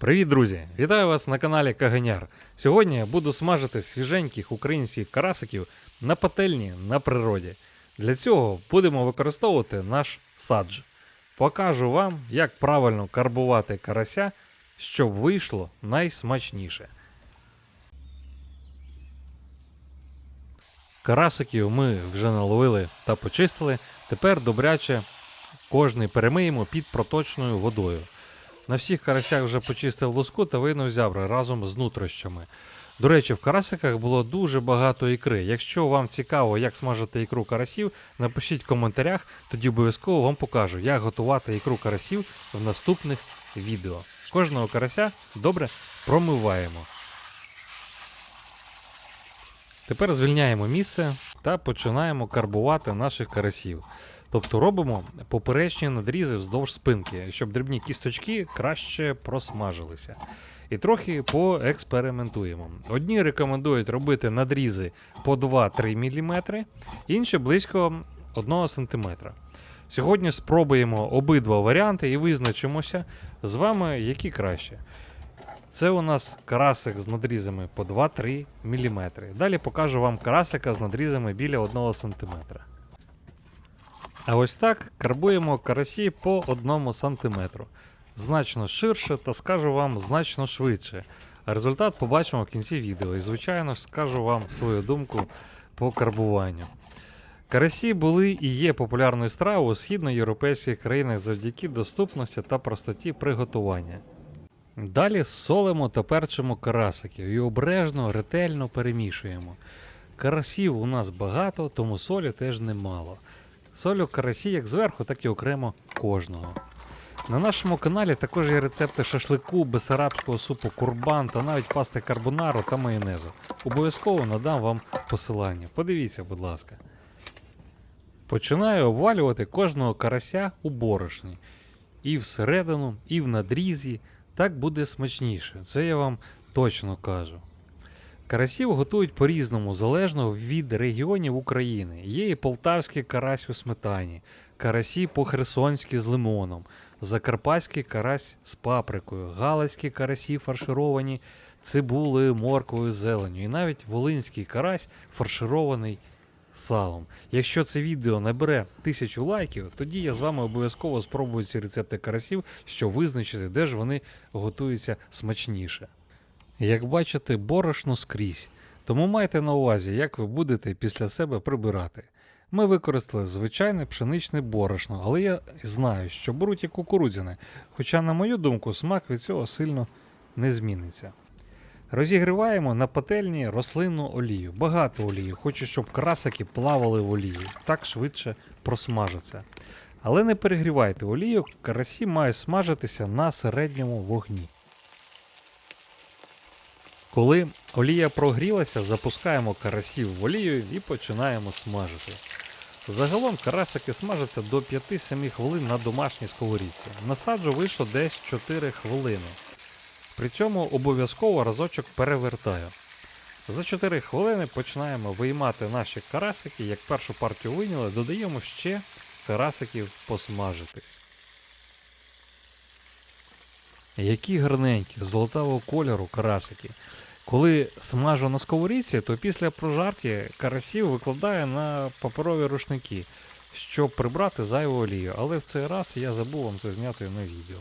Привіт, друзі! Вітаю вас на каналі Каганяр. Сьогодні я буду смажити свіженьких українських карасиків на пательні на природі. Для цього будемо використовувати наш садж. Покажу вам, як правильно карбувати карася, щоб вийшло найсмачніше. Карасиків ми вже наловили та почистили. Тепер добряче кожний перемиємо під проточною водою. На всіх карасях вже почистив луску та винув зябри разом з нутрощами. До речі, в карасиках було дуже багато ікри. Якщо вам цікаво, як смажити ікру карасів, напишіть в коментарях, тоді обов'язково вам покажу, як готувати ікру карасів в наступних відео. Кожного карася добре промиваємо. Тепер звільняємо місце та починаємо карбувати наших карасів. Тобто робимо поперечні надрізи вздовж спинки, щоб дрібні кісточки краще просмажилися. І трохи поекспериментуємо. Одні рекомендують робити надрізи по 2-3 мм, інші близько 1 см. Сьогодні спробуємо обидва варіанти і визначимося з вами, які краще. Це у нас карасик з надрізами по 2-3 мм. Далі покажу вам карасика з надрізами біля 1 см. А ось так карбуємо карасі по 1 см. Значно ширше та скажу вам значно швидше. Результат побачимо в кінці відео. І, звичайно ж, скажу вам свою думку по карбуванню. Карасі були і є популярною стравою у східноєвропейських країнах завдяки доступності та простоті приготування. Далі солимо та перчимо карасиків і обережно, ретельно перемішуємо. Карасів у нас багато, тому солі теж немало. Солю карасі як зверху, так і окремо кожного. На нашому каналі також є рецепти шашлику, бесарабського супу, курбан та навіть пасти карбонару та майонезу. Обов'язково надам вам посилання. Подивіться, будь ласка. Починаю обвалювати кожного карася у борошні. І всередину, і в надрізі. Так буде смачніше. Це я вам точно кажу. Карасів готують по-різному, залежно від регіонів України. Є і полтавський карась у сметані, карасі по-херсонськи з лимоном, закарпатський карась з паприкою, галицькі карасі фаршировані цибулею, морквою, зеленю, і навіть волинський карась фарширований салом. Якщо це відео набере тисячу лайків, тоді я з вами обов'язково спробую ці рецепти карасів, щоб визначити, де ж вони готуються смачніше. Як бачите, борошно скрізь. Тому майте на увазі, як ви будете після себе прибирати. Ми використали звичайне пшеничне борошно, але я знаю, що беруть і кукурудзяне, хоча, на мою думку, смак від цього сильно не зміниться. Розігріваємо на пательні рослинну олію. Багато олії. Хочу, щоб красики плавали в олії. Так швидше просмажаться. Але не перегрівайте олію, карасі мають смажитися на середньому вогні. Коли олія прогрілася, запускаємо карасів в олію і починаємо смажити. Загалом карасики смажаться до 5-7 хвилин на домашній сковорідці. Насаджу вийшло десь 4 хвилини. При цьому обов'язково разочок перевертаю. За 4 хвилини починаємо виймати наші карасики. Як першу партію вийняли, додаємо ще карасиків посмажитись. Які гарненькі, золотавого кольору карасики. Коли смажу на сковорідці, то після прожарки карасів викладаю на паперові рушники, щоб прибрати зайву олію. Але в цей раз я забув вам це зняти на відео.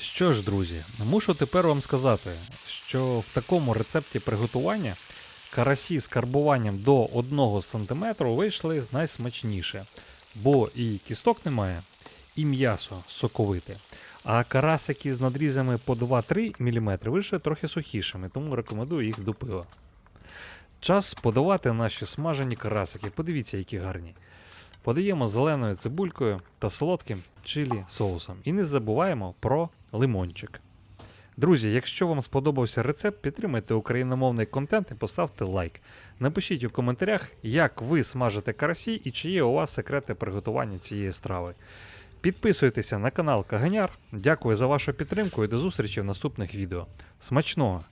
Що ж, друзі, мушу тепер вам сказати, що в такому рецепті приготування карасі з карбуванням до 1 см вийшли найсмачніше, бо і кісток немає, і м'ясо соковите. А карасики з надрізами по 2-3 мм вийшли трохи сухішими, тому рекомендую їх до пива. Час подавати наші смажені карасики. Подивіться, які гарні. Подаємо зеленою цибулькою та солодким чилі соусом. І не забуваємо про лимончик. Друзі, якщо вам сподобався рецепт, підтримайте україномовний контент і поставте лайк. Напишіть у коментарях, як ви смажите карасі і чи є у вас секрети приготування цієї страви. Підписуйтеся на канал Каганяр. Дякую за вашу підтримку і до зустрічі в наступних відео. Смачного!